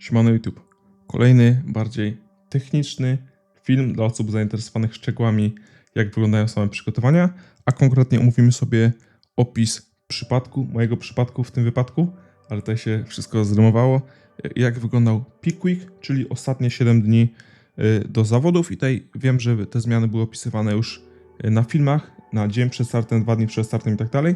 Siemano YouTube. Kolejny, bardziej techniczny film dla osób zainteresowanych szczegółami, jak wyglądają same przygotowania, a konkretnie omówimy sobie opis przypadku, mojego przypadku w tym wypadku, ale tutaj się wszystko zrymowało, jak wyglądał Peak Week, czyli ostatnie 7 dni y, do zawodów i tutaj wiem, że te zmiany były opisywane już y, na filmach, na dzień przed startem, dwa dni przed startem i tak dalej,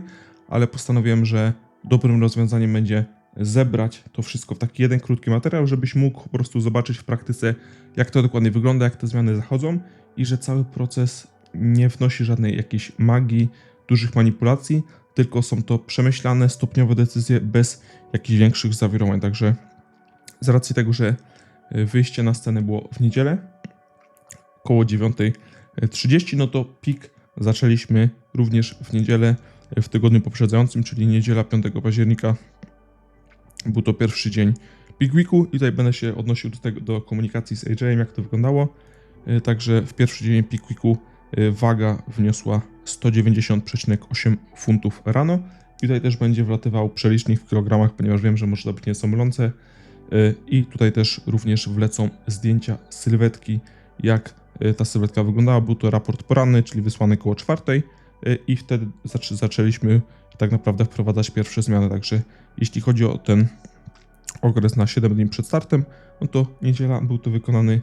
ale postanowiłem, że dobrym rozwiązaniem będzie zebrać to wszystko w taki jeden krótki materiał, żebyś mógł po prostu zobaczyć w praktyce, jak to dokładnie wygląda, jak te zmiany zachodzą i że cały proces nie wnosi żadnej jakiejś magii, dużych manipulacji, tylko są to przemyślane, stopniowe decyzje bez jakichś większych zawirowań. Także z racji tego, że y, wyjście na scenę było w niedzielę około 9.30, no to pik zaczęliśmy również w niedzielę y, w tygodniu poprzedzającym, czyli niedziela 5 października. Był to pierwszy dzień Big Weeku i tutaj będę się odnosił do, tego, do komunikacji z AJ-em, jak to wyglądało. Y, Także w pierwszy dzień Big Weeku y, waga wniosła 190,8 funtów rano. I tutaj też będzie wlatywał przelicznik w kilogramach, ponieważ wiem, że może to być nieco mylące. Y, I tutaj też również wlecą zdjęcia sylwetki, jak ta sylwetka wyglądała. Był to raport poranny, czyli wysłany koło czwartej i wtedy zaczę- zaczęliśmy tak naprawdę wprowadzać pierwsze zmiany. Także jeśli chodzi o ten okres na 7 dni przed startem, no to niedziela był to wykonany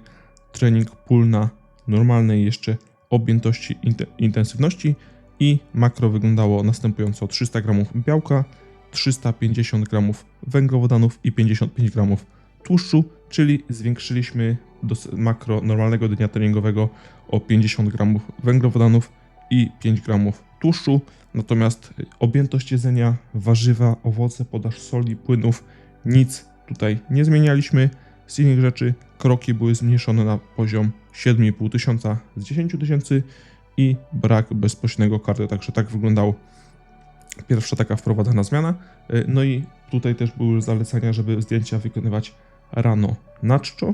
trening pull na normalnej jeszcze objętości inte- intensywności i makro wyglądało następująco 300 g białka, 350 g węglowodanów i 55 g tłuszczu, czyli zwiększyliśmy do makro normalnego dnia treningowego o 50 g węglowodanów i 5 g tłuszczu. Natomiast objętość jedzenia, warzywa, owoce, podaż soli, płynów, nic tutaj nie zmienialiśmy. Z innych rzeczy kroki były zmniejszone na poziom 7,5 tysiąca z 10 tysięcy i brak bezpośredniego kardio. Także tak wyglądał pierwsza taka wprowadzana zmiana. No i tutaj też były zalecenia, żeby zdjęcia wykonywać rano na czczo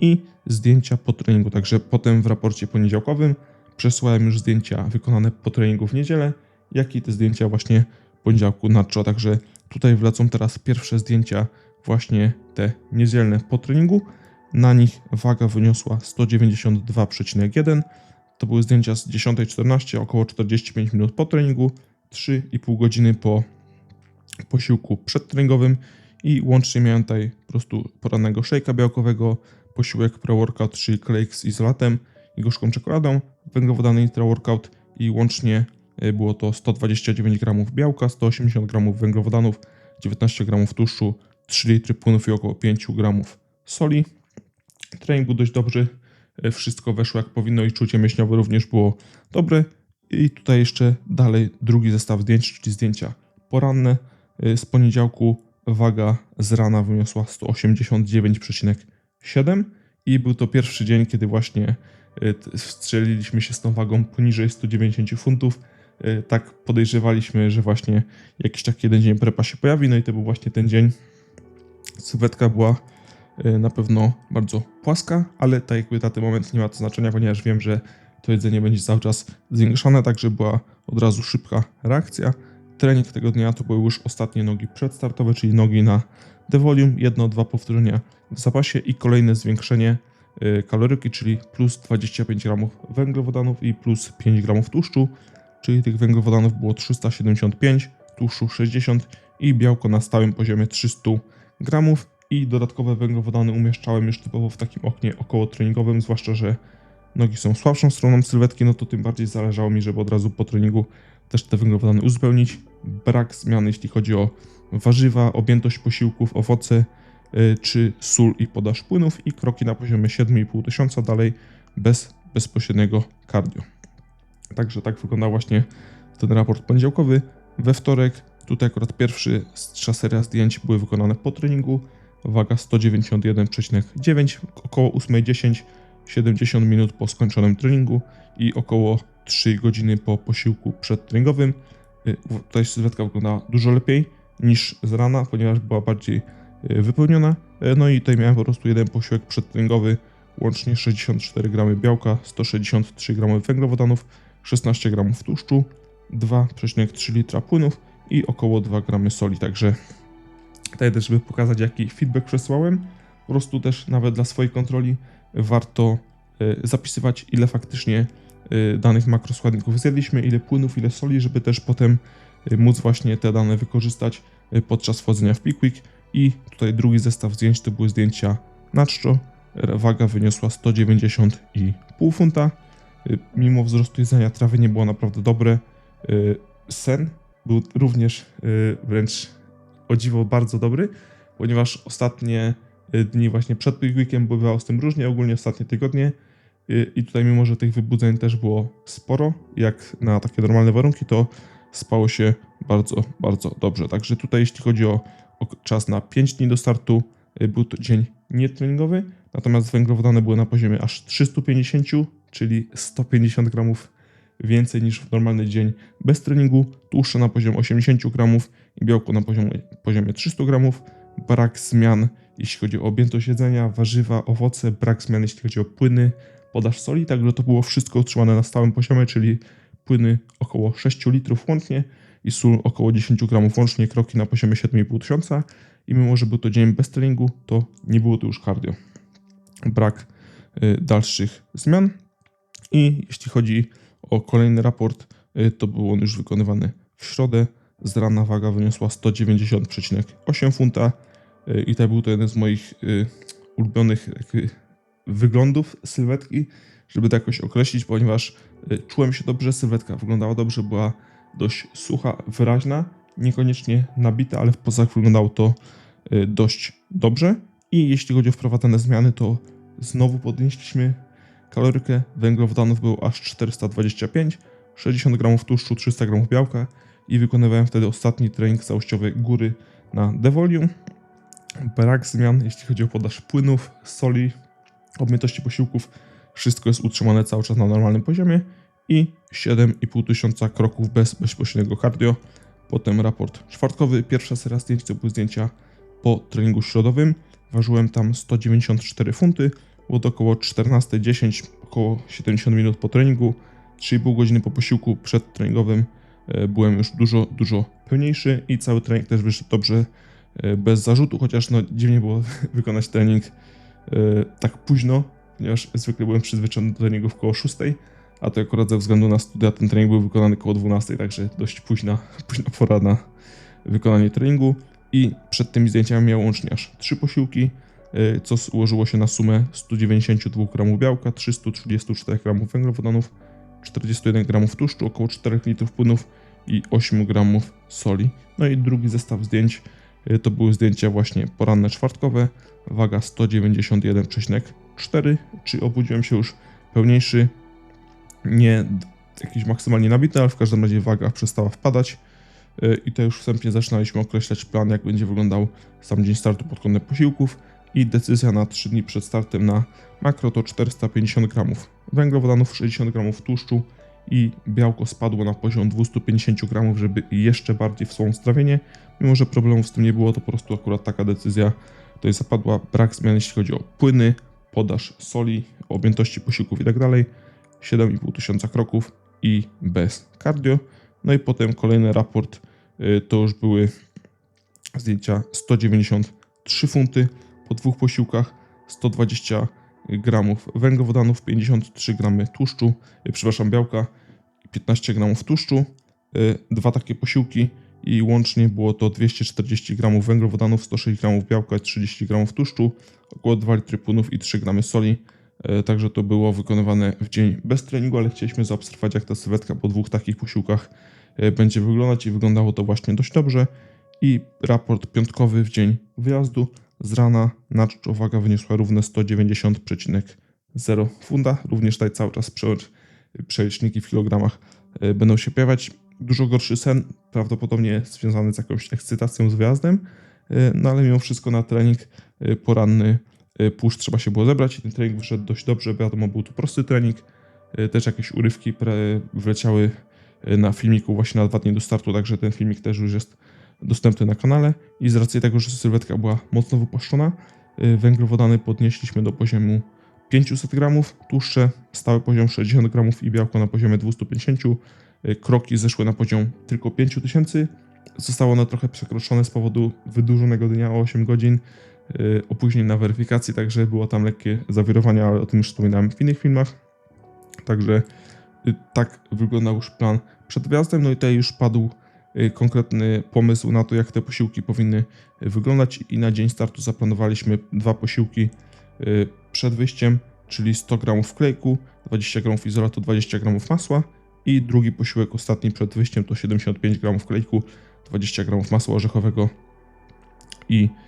i zdjęcia po treningu. Także potem w raporcie poniedziałkowym przesyłałem już zdjęcia wykonane po treningu w niedzielę, jak i te zdjęcia właśnie w poniedziałku na czczo. Także tutaj wlecą teraz pierwsze zdjęcia właśnie te niedzielne po treningu. Na nich waga wyniosła 192,1. To były zdjęcia z 10.14, około 45 minut po treningu, 3,5 godziny po posiłku przedtreningowym i łącznie miałem tutaj po prostu porannego szejka białkowego, posiłek pre-workout, czyli klejk z izolatem i gorzką czekoladą, węglowodany intra-workout i łącznie y, było to 129 g białka, 180 g węglowodanów, 19 g tłuszczu, 3 litry płynów i około 5 g soli. Trening był dość dobry, y, wszystko weszło jak powinno i czucie mięśniowe również było dobre. I tutaj jeszcze dalej drugi zestaw zdjęć, czyli zdjęcia poranne. Y, Z poniedziałku waga z rana wyniosła 189,7 i był to pierwszy dzień, kiedy właśnie wstrzeliliśmy się z tą wagą poniżej 190 funtów. Y, Tak podejrzewaliśmy, że właśnie jakiś taki jeden dzień prepa się pojawi, no i to był właśnie ten dzień. Sylwetka była y, na pewno bardzo płaska, ale tak jakby na ten moment nie ma to znaczenia, ponieważ wiem, że to jedzenie będzie cały czas zwiększane, także była od razu szybka reakcja. Trening tego dnia to były już ostatnie nogi przedstartowe, czyli nogi na The Volume, jedno, dwa powtórzenia w zapasie i kolejne zwiększenie y, kaloryki, czyli plus 25 g węglowodanów i plus 5 g tłuszczu, czyli tych węglowodanów było 375, tłuszczu 60 i białko na stałym poziomie 300 gramów i dodatkowe węglowodany umieszczałem już typowo w takim oknie około treningowym, zwłaszcza, że nogi są słabszą stroną sylwetki, no to tym bardziej zależało mi, żeby od razu po treningu też te węglowodany uzupełnić. Brak zmian, jeśli chodzi o warzywa, objętość posiłków, owoce y, czy sól i podaż płynów i kroki na poziomie 7,5 tysiąca dalej bez bezpośredniego cardio. Także tak wyglądał właśnie ten raport poniedziałkowy. We wtorek, tutaj akurat pierwszy trza seria zdjęć były wykonane po treningu. Waga 191,9, około 8.10, 70 minut po skończonym treningu i około 3 godziny po posiłku przedtreningowym. Y, Tutaj sylwetka wyglądała dużo lepiej niż z rana, ponieważ była bardziej y, wypełniona. Y, No i tutaj miałem po prostu jeden posiłek przedtreningowy, łącznie 64 g białka, 163 g węglowodanów, 16 g tłuszczu, 2,3 litra płynów i około 2 g soli. Także tutaj też, żeby pokazać jaki feedback przesłałem, Po prostu też nawet dla swojej kontroli warto y, zapisywać, ile faktycznie y, danych makroskładników zjedliśmy, ile płynów, ile soli, żeby też potem y, móc właśnie te dane wykorzystać y, podczas wchodzenia w Pickwick. I tutaj drugi zestaw zdjęć to były zdjęcia na czczo. Waga wyniosła 190,5 funta. Y, Mimo wzrostu jedzenia trawy nie było naprawdę dobre. Y, Sen był również y, wręcz o dziwo bardzo dobry, ponieważ ostatnie dni właśnie przed Pickwickiem bywało z tym różnie, ogólnie ostatnie tygodnie. I tutaj mimo, że tych wybudzeń też było sporo, jak na takie normalne warunki, to spało się bardzo, bardzo dobrze. Także tutaj jeśli chodzi o czas na 5 dni do startu, y, był to dzień nietreningowy, natomiast węglowodany były na poziomie aż 350, czyli 150 gramów więcej niż w normalny dzień bez treningu, tłuszcze na poziomie 80 gramów i białko na poziomie, poziomie 300 gramów, brak zmian jeśli chodzi o objętość jedzenia, warzywa, owoce, brak zmian jeśli chodzi o płyny, podaż soli, także to było wszystko utrzymane na stałym poziomie, czyli płyny około 6 litrów łącznie i sól około 10 gramów łącznie, kroki na poziomie 7,5 tysiąca i mimo, że był to dzień bez treningu, to nie było to już cardio. Brak y, dalszych zmian i jeśli chodzi o kolejny raport, y, to był on już wykonywany w środę. Z rana waga wyniosła 190,8 funta y, i to był to jeden z moich ulubionych wyglądów sylwetki, żeby to jakoś określić, ponieważ czułem się dobrze, sylwetka wyglądała dobrze, była dość sucha, wyraźna, niekoniecznie nabita, ale w pozach wyglądało to y, dość dobrze. I jeśli chodzi o wprowadzane zmiany, to znowu podnieśliśmy kalorykę węglowodanów było aż 425, 60 gramów tłuszczu, 300 gramów białka i wykonywałem wtedy ostatni trening całościowy góry na Devolium. Brak zmian, jeśli chodzi o podaż płynów, soli, objętości posiłków. Wszystko jest utrzymane cały czas na normalnym poziomie i 7,5 tysiąca kroków bez bezpośredniego cardio. Potem raport czwartkowy, pierwsza seria zdjęć to były zdjęcia po treningu środowym. Ważyłem tam 194 funty, było to około 14.10, około 70 minut po treningu, 3,5 godziny po posiłku przedtreningowym. e, Byłem już dużo, dużo pełniejszy i cały trening też wyszedł dobrze, e, bez zarzutu, chociaż no dziwnie było wykonać trening e, tak późno, ponieważ zwykle byłem przyzwyczajony do treningów koło 6, a to akurat ze względu na studia ten trening był wykonany koło 12, także dość późna, późna pora na wykonanie treningu. I przed tymi zdjęciami miałem łącznie aż 3 posiłki, y, co ułożyło się na sumę 192 gramów białka, 334 gramów węglowodanów, 41 gramów tłuszczu, około 4 litrów płynów i 8 gramów soli. No i drugi zestaw zdjęć y, to były zdjęcia właśnie poranne czwartkowe, waga 191,4, czy obudziłem się już pełniejszy, nie jakiś maksymalnie nabity, ale w każdym razie waga przestała wpadać. Y, I to już wstępnie zaczynaliśmy określać plan, jak będzie wyglądał sam dzień startu pod kątem posiłków. I decyzja na 3 dni przed startem na makro to 450 gramów węglowodanów, 60 gramów tłuszczu i białko spadło na poziom 250 gramów, żeby jeszcze bardziej wsłąc trawienie. Mimo, że problemów z tym nie było, to po prostu akurat taka decyzja tutaj zapadła. Brak zmian, jeśli chodzi o płyny, podaż soli, objętości posiłków i tak. 7,5 tysiąca kroków i bez cardio. No i potem kolejny raport y, to już były zdjęcia 193 funty po dwóch posiłkach, 120 gramów węglowodanów, 53 gramy tłuszczu, y, przepraszam, białka, 15 gramów tłuszczu, y, dwa takie posiłki i łącznie było to 240 gramów węglowodanów, 106 gramów białka, 30 gramów tłuszczu, około 2 litry płynów i 3 gramy soli. E, Także to było wykonywane w dzień bez treningu, ale chcieliśmy zaobserwować, jak ta sylwetka po dwóch takich posiłkach e, będzie wyglądać i wyglądało to właśnie dość dobrze. I raport piątkowy w dzień wyjazdu z rana na czczo waga wyniosła równe 190,0 funda. Również tutaj cały czas przeliczniki w kilogramach e, będą się pojawiać. Dużo gorszy sen, prawdopodobnie związany z jakąś ekscytacją z wyjazdem, no ale mimo wszystko na trening poranny push trzeba się było zebrać i ten trening wyszedł dość dobrze, wiadomo, był to prosty trening, y, też jakieś urywki wleciały y, na filmiku właśnie na dwa dni do startu, także ten filmik też już jest dostępny na kanale. I z racji tego, że sylwetka była mocno wypłaszczona, węglowodany podnieśliśmy do poziomu 500 gramów, tłuszcze stały poziom 60 gramów i białko na poziomie 250, y, kroki zeszły na poziom tylko 5000, zostało one trochę przekroczone z powodu wydłużonego dnia o 8 godzin, opóźnień na weryfikację, także było tam lekkie zawirowania, ale o tym już wspominałem w innych filmach. Także y, tak wyglądał już plan przed wjazdem, no i tutaj już padł y, konkretny pomysł na to, jak te posiłki powinny y, wyglądać i na dzień startu zaplanowaliśmy dwa posiłki y, przed wyjściem, czyli 100 gramów klejku, 20 gramów izolatu, 20 gramów masła i drugi posiłek ostatni przed wyjściem to 75 gramów klejku, 20 gramów masła orzechowego i y,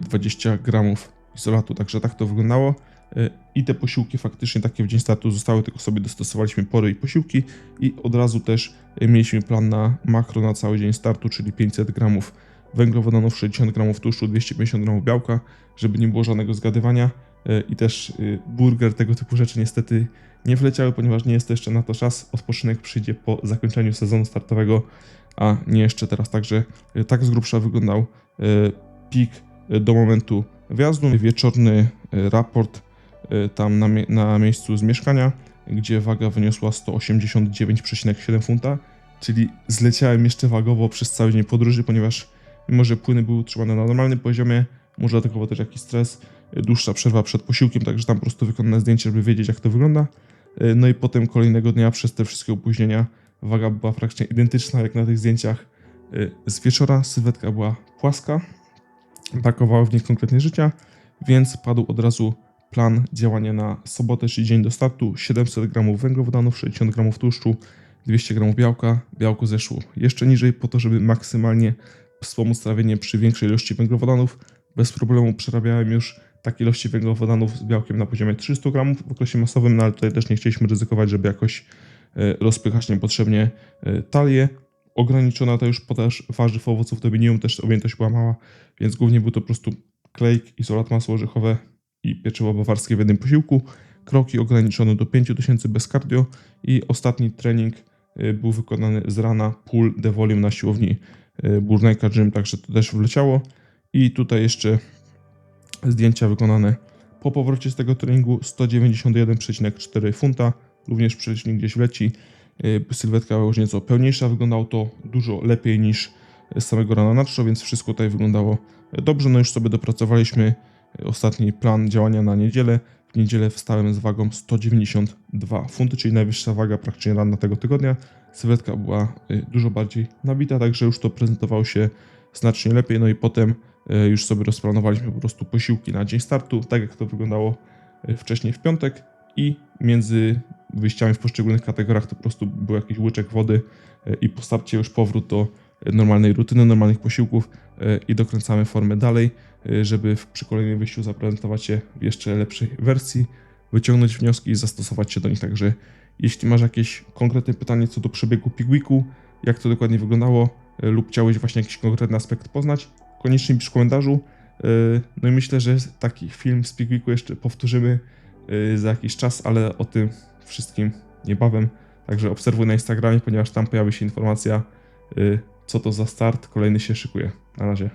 20 gramów izolatu. Także tak to wyglądało. Y, I te posiłki faktycznie takie w dzień startu zostały, tylko sobie dostosowaliśmy pory i posiłki i od razu też y, mieliśmy plan na makro na cały dzień startu, czyli 500 gramów węglowodanów, 60 gramów tłuszczu, 250 gramów białka, żeby nie było żadnego zgadywania. Y, I też y, burger, tego typu rzeczy niestety nie wleciały, ponieważ nie jest to jeszcze na to czas. Odpoczynek przyjdzie po zakończeniu sezonu startowego, a nie jeszcze teraz. Także y, tak z grubsza wyglądał y, pik y, do momentu wjazdu. Wieczorny y, raport y, tam na, mie- na miejscu z mieszkania, gdzie waga wyniosła 189,7 funta, czyli zleciałem jeszcze wagowo przez cały dzień podróży, ponieważ mimo, że płyny były utrzymane na normalnym poziomie, może był też jakiś stres, y, dłuższa przerwa przed posiłkiem, także tam po prostu wykonane zdjęcie, żeby wiedzieć jak to wygląda. No i potem kolejnego dnia przez te wszystkie opóźnienia waga była praktycznie identyczna jak na tych zdjęciach z wieczora. Sylwetka była płaska, brakowało w niej konkretnie życia, więc padł od razu plan działania na sobotę, czyli dzień do startu. 700 gramów węglowodanów, 60 gramów tłuszczu, 200 gramów białka. Białko zeszło jeszcze niżej po to, żeby maksymalnie wspomóc trawienie przy większej ilości węglowodanów. Bez problemu przerabiałem już takie ilości węglowodanów z białkiem na poziomie 300 gramów w okresie masowym, no ale tutaj też nie chcieliśmy ryzykować, żeby jakoś e, rozpychać niepotrzebnie e, talię. Ograniczona to już podaż warzyw, owoców do minimum, też objętość była mała, więc głównie był to po prostu klejk, izolat masło orzechowe i pieczywo bawarskie w jednym posiłku. Kroki ograniczone do 5000 bez cardio i ostatni trening y, był wykonany z rana pull de volume na siłowni y, Burnejka Gym, także to też wleciało. I tutaj jeszcze zdjęcia wykonane po powrocie z tego treningu 191,4 funta, również przelicznik gdzieś wleci. Y, Sylwetka już nieco pełniejsza, wyglądało to dużo lepiej niż z samego rana na więc wszystko tutaj wyglądało dobrze. No już sobie dopracowaliśmy ostatni plan działania na niedzielę. W niedzielę wstałem z wagą 192 funty, czyli najwyższa waga praktycznie rana tego tygodnia. Sylwetka była y, dużo bardziej nabita, także już to prezentowało się znacznie lepiej. No i potem y, już sobie rozplanowaliśmy po prostu posiłki na dzień startu, tak jak to wyglądało y, wcześniej w piątek i między wyjściami w poszczególnych kategoriach to po prostu był jakiś łyczek wody y, i po starcie już powrót do y, normalnej rutyny, normalnych posiłków y, i dokręcamy formę dalej, żeby przy kolejnym wyjściu zaprezentować je w jeszcze lepszej wersji, wyciągnąć wnioski i zastosować się do nich. Także jeśli masz jakieś konkretne pytanie co do przebiegu Pig Weeku, jak to dokładnie wyglądało lub chciałeś właśnie jakiś konkretny aspekt poznać, koniecznie pisz w komentarzu. No i myślę, że taki film z Pig Weeku jeszcze powtórzymy za jakiś czas, ale o tym wszystkim niebawem. Także obserwuj na Instagramie, ponieważ tam pojawi się informacja, y, co to za start. Kolejny się szykuje. Na razie.